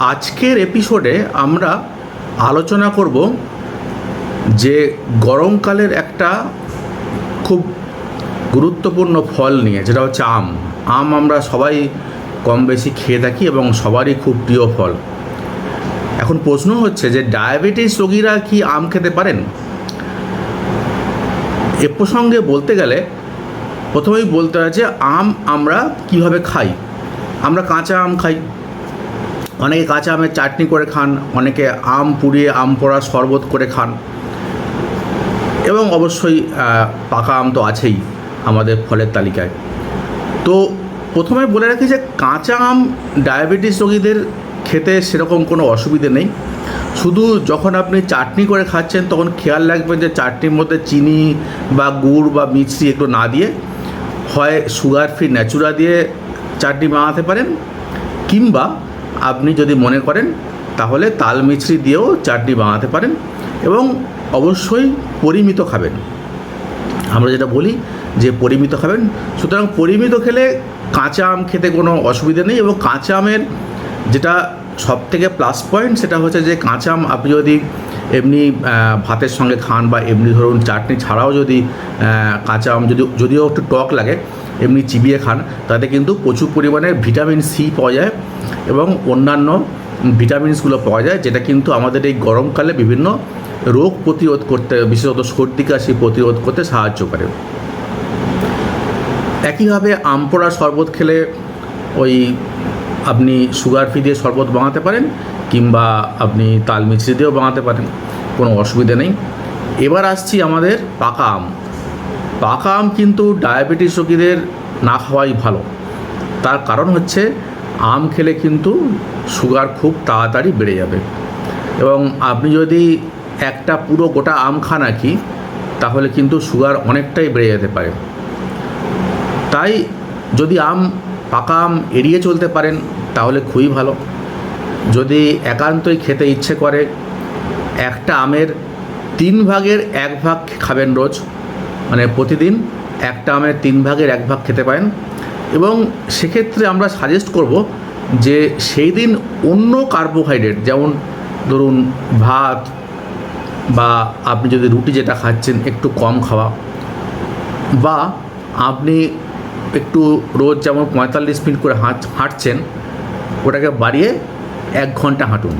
আজকের এপিসোডে আমরা আলোচনা করব যে গরমকালের একটা খুব গুরুত্বপূর্ণ ফল নিয়ে, যেটা হচ্ছে আম। আম আমরা সবাই কম বেশি খেয়ে থাকি এবং সবারই খুব প্রিয় ফল। এখন প্রশ্ন হচ্ছে যে ডায়াবেটিস রোগীরা কি আম খেতে পারেন? এ প্রসঙ্গে বলতে গেলে প্রথমেই বলতে হয় যে আম আমরা কীভাবে খাই? আমরা কাঁচা আম খাই। অনেকে কাঁচা আমের চাটনি করে খান, অনেকে আম পুড়িয়ে আম পোড়া শরবত করে খান। এবং অবশ্যই পাকা আম তো আছেই আমাদের ফলের তালিকায়। তো প্রথমে বলে রাখি যে কাঁচা আম ডায়াবেটিস রোগীদের খেতে সেরকম কোনো অসুবিধে নেই। শুধু যখন আপনি চাটনি করে খাচ্ছেন, তখন খেয়াল রাখবেন যে চাটনির মধ্যে চিনি বা গুড় বা মিষ্টি একটু না দিয়ে হয় সুগার ফ্রি ন্যাচুরা দিয়ে চাটনি বানাতে পারেন, কিংবা আপনি যদি মনে করেন, তাহলে তাল মিছরি দিয়েও চাটনি বানাতে পারেন এবং অবশ্যই পরিমিত খাবেন। আমরা যেটা বলি যে পরিমিত খাবেন, সুতরাং পরিমিত খেলে কাঁচা আম খেতে কোনো অসুবিধা নেই এবং কাঁচা আমের যেটা সব থেকে প্লাস পয়েন্ট সেটা হচ্ছে যে কাঁচা আম আপনি যদি এমনি ভাতের সঙ্গে খান বা এমনি ধরুন চাটনি ছাড়াও যদি কাঁচা আম যদি, যদিও একটু টক লাগে, এমনি চিবিয়ে খান, তাতে কিন্তু প্রচুর পরিমাণে ভিটামিন সি পাওয়া যায়। এবং অন্যান্য ভিটামিনসগুলো পাওয়া যায়, যেটা কিন্তু আমাদের এই গরমকালে বিভিন্ন রোগ প্রতিরোধ করতে, বিশেষত সর্দি, কাশি প্রতিরোধ করতে সাহায্য করে। একইভাবে আম পোড়া শরবত খেলে ওই আপনি সুগার ফ্রি দিয়ে শরবত বানাতে পারেন, কিংবা আপনি তাল মিছরি দিয়েও বানাতে পারেন, কোনো অসুবিধা নেই। এবার আসছি আমাদের পাকা আম। পাকা আম কিন্তু ডায়াবেটিস রোগীদের না খাওয়াই ভালো। তার কারণ হচ্ছে আম খেলে কিন্তু সুগার খুব তাড়াতাড়ি বেড়ে যাবে। এবং আপনি যদি একটা পুরো গোটা আম খান কি, তাহলে কিন্তু সুগার অনেকটাই বেড়ে যেতে পারে। তাই যদি আম, পাকা আম এড়িয়ে চলতে পারেন, তাহলে খুবই ভালো। যদি একান্তই খেতে ইচ্ছে করে, একটা আমের তিন ভাগের এক ভাগ খাবেন রোজ। মানে প্রতিদিন একটা আমের তিন ভাগের এক ভাগ খেতে পারেন। এবং সেক্ষেত্রে আমরা সাজেস্ট করব যে সেই দিন অন্য কার্বোহাইড্রেট যেমন ধরুন ভাত বা আপনি যদি রুটি যেটা খাচ্ছেন, একটু কম খাওয়া বা আপনি একটু রোজ যেমন পঁয়তাল্লিশ মিনিট করে হাঁট, হাঁটছেন, ওটাকে বাড়িয়ে এক ঘণ্টা হাঁটুন।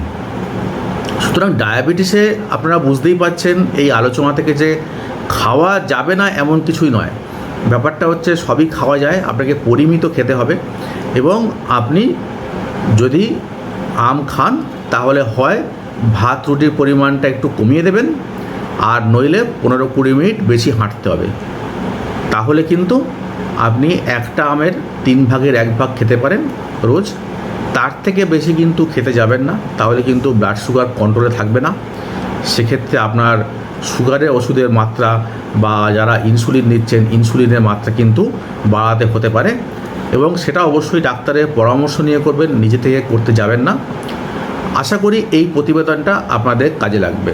সুতরাং ডায়াবেটিসে আপনারা বুঝতেই পাচ্ছেন এই আলোচনা থেকে যে খাওয়া যাবে না এমন কিছুই নয়। ব্যাপারটা হচ্ছে সবই খাওয়া যায়, আপনাকে পরিমিত খেতে হবে এবং আপনি যদি আম খান, তাহলে হয় ভাত রুটির পরিমাণটা একটু কমিয়ে দেবেন আর নইলে পনেরো কুড়ি মিনিট বেশি হাঁটতে হবে। তাহলে কিন্তু আপনি একটা আমের তিন ভাগের এক ভাগ খেতে পারেন রোজ। তার থেকে বেশি কিন্তু খেতে যাবেন না, তাহলে কিন্তু ব্লাড সুগার কন্ট্রোলে থাকবে না। সেক্ষেত্রে আপনার সুগারের ওষুধের মাত্রা বা যারা ইনসুলিন নিচ্ছেন, ইনসুলিনের মাত্রা কিন্তু বাড়াতে হতে পারে এবং সেটা অবশ্যই ডাক্তারের পরামর্শ নিয়ে করবেন, নিজে থেকে করতে যাবেন না। আশা করি এই প্রতিবেদনটা আপনাদের কাজে লাগবে।